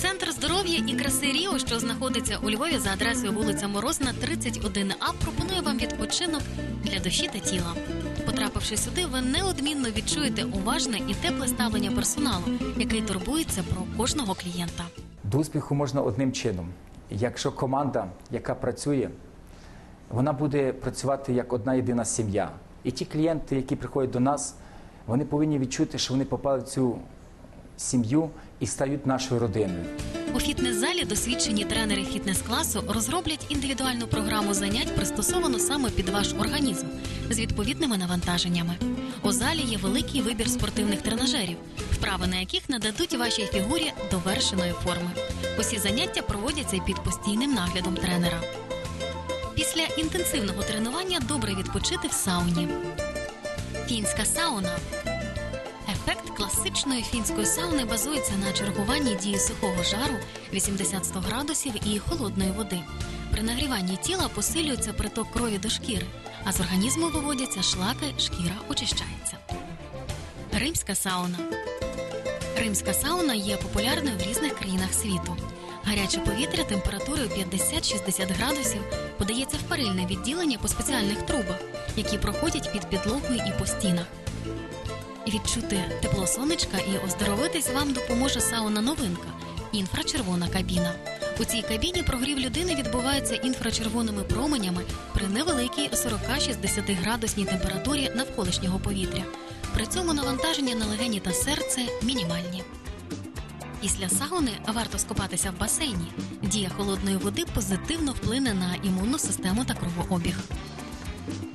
Центр здоров'я і краси Ріо, що знаходиться у Львові за адресою вулиця Морозна, 31А, пропонує вам відпочинок для душі та тіла. Потрапивши сюди, ви неодмінно відчуєте уважне і тепле ставлення персоналу, який турбується про кожного клієнта. До успіху можна одним чином. Якщо команда, яка працює, вона буде працювати як одна єдина сім'я. І ті клієнти, які приходять до нас, вони повинні відчути, що вони попали в цю сім'ю і стають нашою родиною. У фітнес-залі досвідчені тренери фітнес-класу розроблять індивідуальну програму занять, пристосовану саме під ваш організм з відповідними навантаженнями. У залі є великий вибір спортивних тренажерів, вправи на яких нададуть вашій фігурі довершеної форми. Усі заняття проводяться під постійним наглядом тренера. Після інтенсивного тренування добре відпочити в сауні. Фінська сауна Ефект класичної фінської сауни базується на чергуванні дії сухого жару 80-100 градусів і холодної води. При нагріванні тіла посилюється приток крові до шкіри, а з організму виводяться шлаки, шкіра очищається. Римська сауна. Римська сауна є популярною в різних країнах світу. Гаряче повітря температурою 50-60 градусів подається в парильне відділення по спеціальних трубах, які проходять під підлогою і по стінах. Відчути тепло сонечка і оздоровитись вам допоможе сауна новинка інфрачервона кабіна. У цій кабіні прогрів людини відбувається інфрачервоними променями при невеликій 40-60 градусній температурі навколишнього повітря. При цьому навантаження на легені та серце мінімальні. Після сауни варто скупатися в басейні. Дія холодної води позитивно вплине на імунну систему та кровообіг.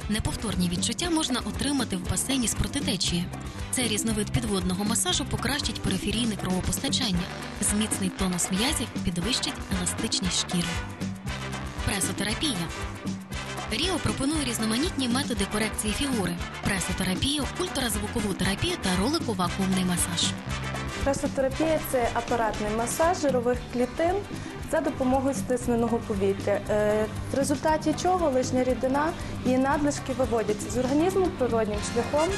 Неповторні відчуття можна отримати в басейні з протитечії. Цей різновид підводного масажу покращить периферійне кровопостачання, зміцнить тонус м'язів, підвищить еластичність шкіри. Пресотерапія. Ріо пропонує різноманітні методи корекції фігури: пресотерапію, ультразвукову терапію та ролико-вакуумний масаж. Пресотерапія це апаратний масаж жирових клітин за допомогою стисненого повітря, е, в результаті чого лишня рідина і надлишки виводяться з організму природнім шляхом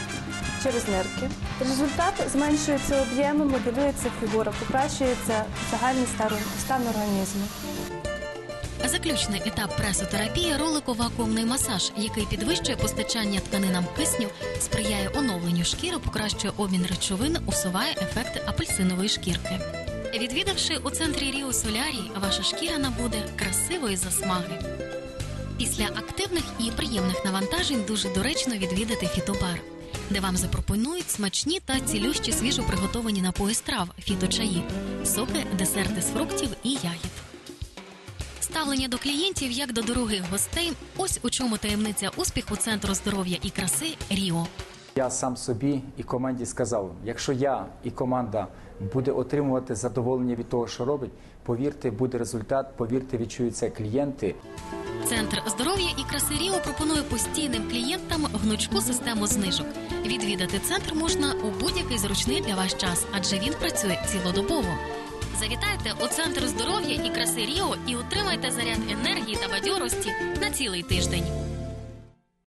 через нирки. Результат зменшується об'єми, моделюється фігура, покращується загальний стан- організму. Заключний етап пресотерапії ролико-вакуумний масаж, який підвищує постачання тканинам кисню, сприяє оновленню шкіри, покращує обмін речовин, усуває ефекти апельсинової шкірки. Відвідавши у центрі Ріо Солярій, ваша шкіра набуде красивої засмаги. Після активних і приємних навантажень дуже доречно відвідати фітобар, де вам запропонують смачні та цілющі свіжо приготовані напої з трав, фіточаї, соки, десерти з фруктів і ягід. Ставлення до клієнтів як до дорогих гостей. Ось у чому таємниця успіху центру здоров'я і краси Ріо. Я сам собі і команді сказав: якщо я і команда буде отримувати задоволення від того, що робить, повірте, буде результат, повірте, відчуються клієнти. Центр здоров'я і краси Ріо пропонує постійним клієнтам гнучку систему знижок. Відвідати центр можна у будь-який зручний для вас час, адже він працює цілодобово. Завітайте у центр здоров'я і краси Ріо і отримайте заряд енергії та бадьорості на цілий тиждень.